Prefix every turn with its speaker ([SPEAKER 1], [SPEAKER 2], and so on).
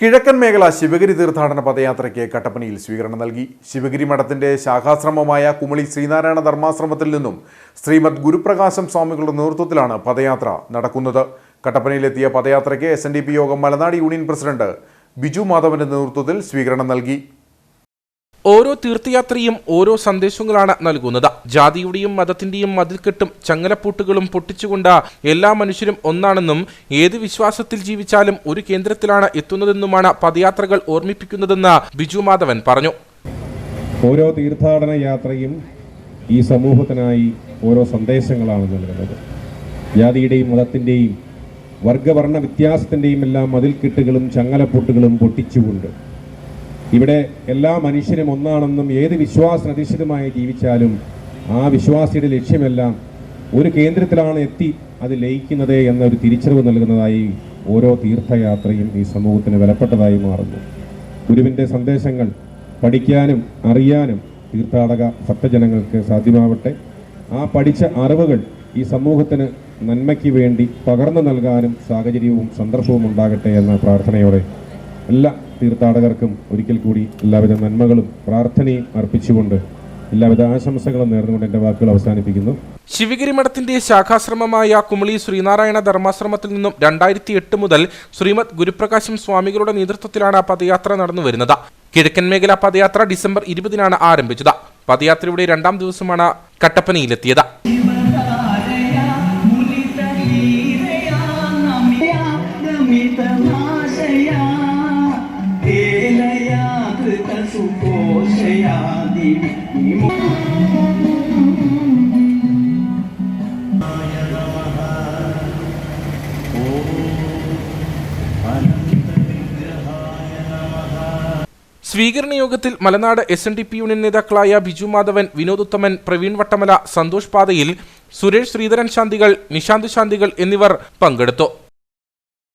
[SPEAKER 1] കിഴക്കൻ മേഖല ശിവഗിരി തീർത്ഥാടന പദയാത്രയ്ക്ക് കട്ടപ്പനയിൽ സ്വീകരണം നൽകി. ശിവഗിരി മഠത്തിന്റെ ശാഖാശ്രമമായ കുമളി ശ്രീനാരായണ ധർമാശ്രമത്തിൽ നിന്നും ശ്രീമദ് ഗുരുപ്രകാശം സ്വാമികളുടെ നേതൃത്വത്തിലാണ് പദയാത്ര നടക്കുന്നത്. കട്ടപ്പനയിലെത്തിയ പദയാത്രയ്ക്ക് എസ് യോഗം മലനാട് യൂണിയൻ പ്രസിഡന്റ് ബിജു മാധവന്റെ നേതൃത്വത്തിൽ സ്വീകരണം നൽകി.
[SPEAKER 2] ഓരോ തീർത്ഥയാത്രയും ഓരോ സന്ദേശങ്ങളാണ് നൽകുന്നത്. ജാതിയുടെയും മതത്തിന്റെയും മതിൽക്കെട്ടും ചങ്ങലപ്പൂട്ടുകളും പൊട്ടിച്ചുകൊണ്ട് എല്ലാ മനുഷ്യരും ഒന്നാണെന്നും ഏത് വിശ്വാസത്തിൽ ജീവിച്ചാലും ഒരു കേന്ദ്രത്തിലാണ് എത്തുന്നതെന്നുമാണ് പദയാത്രകൾ ഓർമ്മിപ്പിക്കുന്നതെന്ന് ബിജു മാധവൻ പറഞ്ഞു.
[SPEAKER 3] ഓരോ തീർത്ഥാടന യാത്രയും ഈ സമൂഹത്തിനായി ഓരോ സന്ദേശങ്ങളാണ് നൽകുന്നത്. ജാതിയുടെയും മതത്തിന്റെയും വർഗവർണ വ്യത്യാസത്തിന്റെയും എല്ലാം മതിൽക്കെട്ടുകളും ചങ്ങലപ്പൂട്ടുകളും പൊട്ടിച്ചുകൊണ്ട് ഇവിടെ എല്ലാ മനുഷ്യരും ഒന്നാണെന്നും ഏത് വിശ്വാസനധിഷ്ഠിതമായി ജീവിച്ചാലും ആ വിശ്വാസിയുടെ ലക്ഷ്യമെല്ലാം ഒരു കേന്ദ്രത്തിലാണ് എത്തി അത് ലയിക്കുന്നത് എന്നൊരു തിരിച്ചറിവ് നൽകുന്നതായി ഓരോ തീർത്ഥയാത്രയും ഈ സമൂഹത്തിന് വിലപ്പെട്ടതായി മാറുന്നു. ഗുരുവിന്റെ സന്ദേശങ്ങൾ പഠിക്കാനും അറിയാനും തീർത്ഥാടക ഭക്തജനങ്ങൾക്ക് സാധ്യമാവട്ടെ. ആ പഠിച്ച അറിവുകൾ ഈ സമൂഹത്തിന് നന്മയ്ക്ക് വേണ്ടി പകർന്നു നൽകാനും സാഹചര്യവും സന്ദർഭവും ഉണ്ടാകട്ടെ എന്ന പ്രാർത്ഥനയോടെ എല്ലാ തീർത്ഥാടകർക്കും ഒരിക്കൽ കൂടി എല്ലാവിധ നന്മകളും പ്രാർത്ഥനയും അർപ്പിച്ചുകൊണ്ട് എല്ലാവിധ ആശംസകളും നേർന്നുകൊണ്ട് എന്റെ വാക്കുകൾ അവസാനിപ്പിക്കുന്നു.
[SPEAKER 2] ശിവഗിരി മഠത്തിന്റെ ശാഖാശ്രമമായ കുമളി ശ്രീനാരായണ ധർമാശ്രമത്തിൽ നിന്നും രണ്ടായിരത്തി എട്ട് മുതൽ ശ്രീമദ് ഗുരുപ്രകാശം സ്വാമികളുടെ നേതൃത്വത്തിലാണ് പദയാത്ര നടന്നു വരുന്നത്. കിഴക്കൻ മേഖല പദയാത്ര ഡിസംബർ ഇരുപതിനാണ് ആരംഭിച്ചത്. പദയാത്രയുടെ രണ്ടാം ദിവസമാണ് കട്ടപ്പനയിലെത്തിയത്.
[SPEAKER 4] മിതമാശയാ
[SPEAKER 2] സ്വീകരണ യോഗത്തിൽ Malanad S N D P union നേതാക്കളായ ബിജു മാധവൻ വിനോദ് ഉത്തമൻ പ്രവീൺ വട്ടമല സന്തോഷ് പാതയിൽ സുരേഷ് ശ്രീധരൻ ശാന്തികൾ നിശാന്ത് ശാന്തികൾ എന്നിവർ പങ്കെടുത്തു.